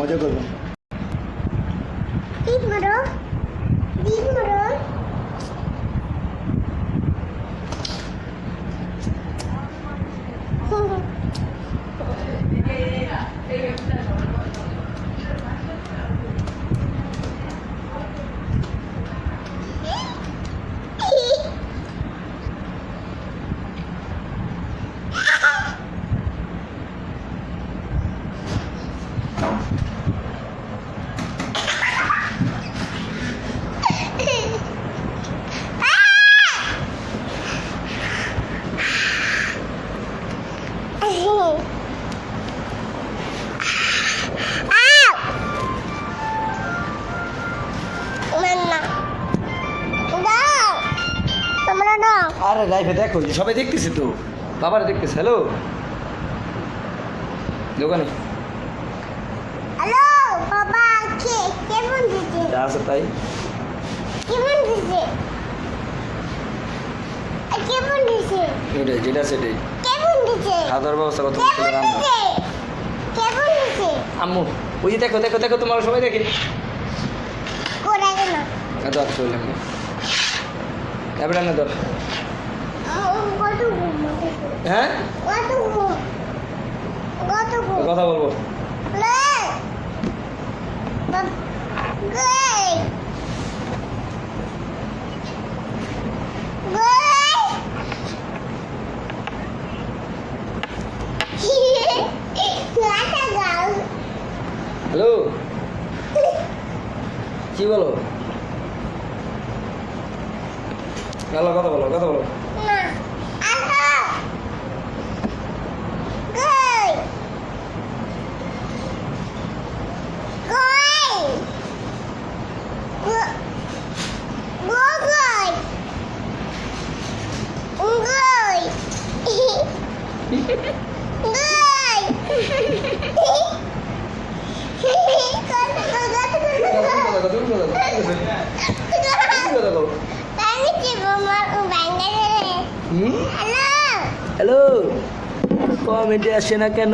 মজা করবো আরে লাইফে দেখো যে সবাই দেখতেছে তো। বাবারা দেখতেছে হ্যালো দোকানে? হ্যালো বাবা কে কেমন দিছে যা আছে তাই। কেমন দিছে কেমন দিছে এটাই যেটা সেটাই কেমন দিছে খাওয়া ব্যবস্থা কত কেমন রান্না। কেমন দিছে আম্মু ওই দেখো দেখো দেখো তোমার সবাই দেখে। কোরা কেন ঘুম হ্যাঁ? কত ঘুম কত ঘুম কথা বলব। লে বাব- গই গই লাটা গাও হ্যালো? কি বলো? হ্যালো কথা বলো কথা বলো। না আলো গই গই গো গো গই গই গই তুমি কথা বলো, তুমি কথা বলো, তুমি কথা বলো। হুম হ্যালো? কমেন্টে আসে না কেন?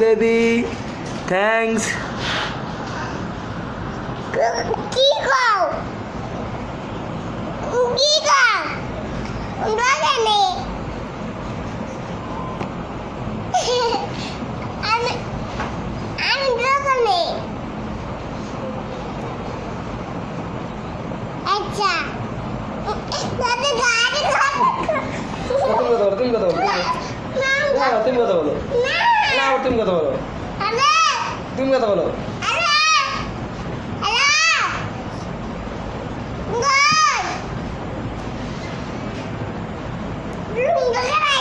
বেবি থ্যাঙ্কস কি গাও কি আমি আচ্ছা। তুমি কথা বলো তুমি কথা বলো না তুমি কথা বলো না তুমি কথা বলো হ্যালো তুমি কথা বলো হ্যালো হ্যালো গড রুম দোকানে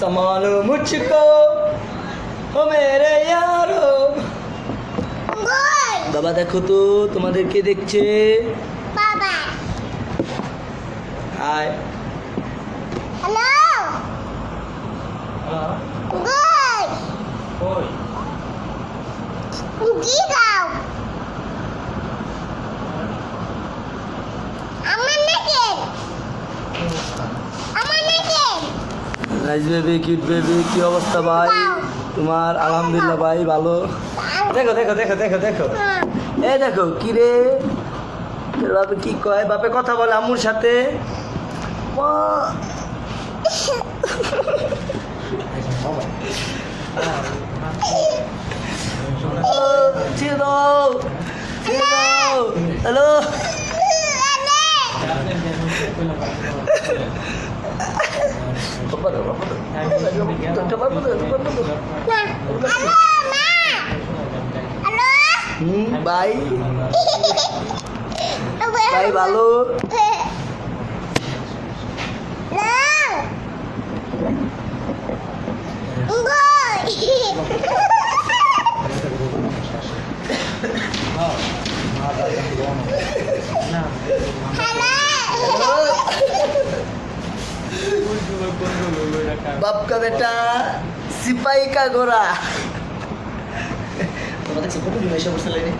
संभालो मुझको ও মেরে यारो গড বাবা দেখো তো তোমাদের কে দেখছে বাবা কি গাও আমার নাকি আমার নাকি নাইস বেবি কিউট বেবি কি অবস্থা ভাই? তোমার আলহামদুলিল্লাহ ভাই ভালো? দেখো দেখো দেখো দেখো দেখো। এই দেখো কি রে বাপে কি কয়? বাপে কথা বলে আম্মুর সাথে? মা। ও, ছেড়ে দাও ছেড়ে দাও হ্যালো বাবা দাও, বাবা দাও। বাবা দাও, বাবা দাও, বাবা দাও। হ্যালো মা হ্যালো বাপ কা বেটা সিপাই কা গোরা তোমাদের সব কিছু মেশা বসে লাগে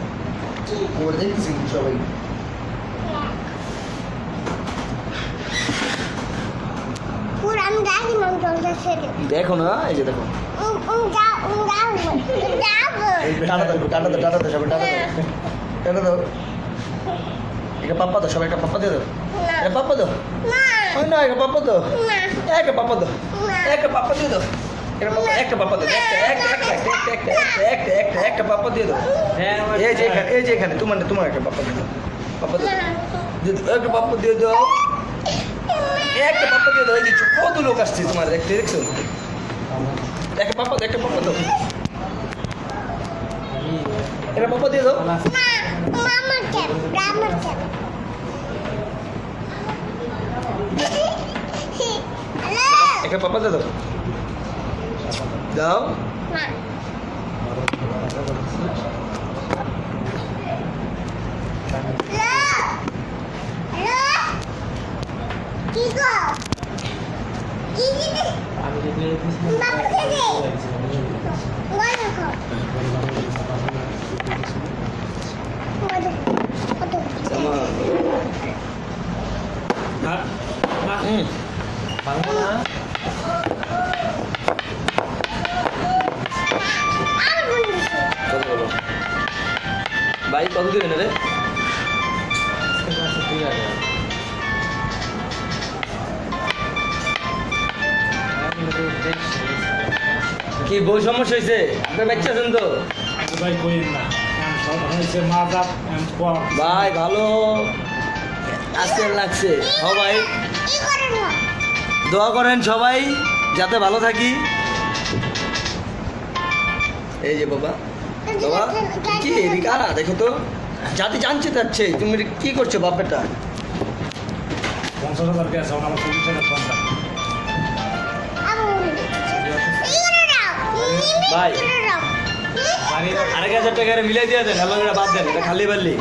ওদের কিছু সবাই। দেখো না এই যে দেখো। একটা পাপ্পা দিয়ে দাও। হ্যাঁ, এটা পাপ্পা দাও। একটা পাপ্পা দাও। একটা পাপ্পা দিয়ে দাও। একটা পাপ্পা একটা দিয়ে দাও। এই যে এই তোমার একটা পাপ্পা দিয়ে দাও। দাও একটা পাপ্পা দিয়ে দাও। একটা পাপ্পা দিয়ে দাও এই যে কত লোক আসছে তোমার দেখতে দেখছ? একটা পাপ্পা একটা পাপ্পা দাও। একটা পাপ্পা দিয়ে দাও। একটা পাপ্পা দাও। দাও। ครับมาอืมฟังนะ বাইক কত দেবেন রে কি বউ সমস্যা হয়েছে আপনার বাচ্চা আছেন তো? ভাই কইেন না। ভাই ভালো। লাগছে। সবাই দোয়া করেন সবাই যাতে ভালো থাকি। এই যে বাবা। বাবা কি কারা দেখো তো। জাতি জানছে যাচ্ছে তুমি কি করছ বাপেটা? ভাই আরেক হাজার টাকা মিলাই দিয়ে দেন এবং এটা বাদ দেন, এটা খালি বাল্লি।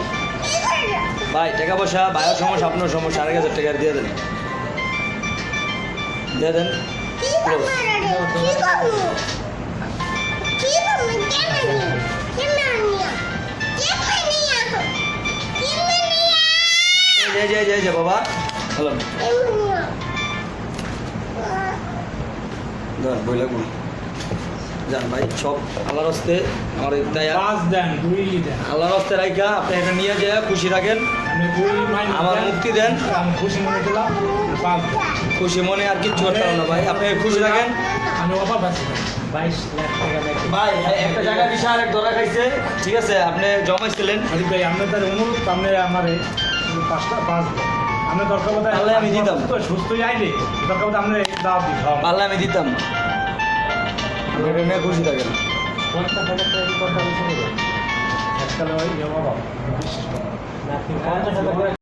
ভাই, টাকা পয়সা ভাইয়ের সমস্যা, আপনার সমস্যা, আরেক হাজার টাকা দিয়ে দেন। দিয়ে দেন। এই যে এই যে বাবা। হ্যালো ধর বই লাগবো যান ভাই সব আল্লাহর হস্তে আমার তাই দেন আল্লাহর হস্তে রাইখা আপনি এটা নিয়ে যায় খুশি রাখেন আমি আমার মুক্তি দেন। আমি খুশি মনে দিলাম খুশি মনে আর কিচ্ছু করতে না ভাই। আপনি খুশি রাখেন আমি বাইশ লাখ টাকা ভাই একটা জায়গা বিশাল এক ধরা খাইছে। ঠিক আছে আপনি জমাইছিলেন। ভাই আপনার তার অনুরোধ আপনি আমার পাঁচটা পাঁচ আপনি দরকার আমি দিতাম। আইলে দরকার পারলে আমি দিতাম। এটা নিয়ে খুশি থাকেন। পঞ্চাশ হাজার টাকা কি কথা বলছেন এককালে ওই বাবা বিশ্বাস করো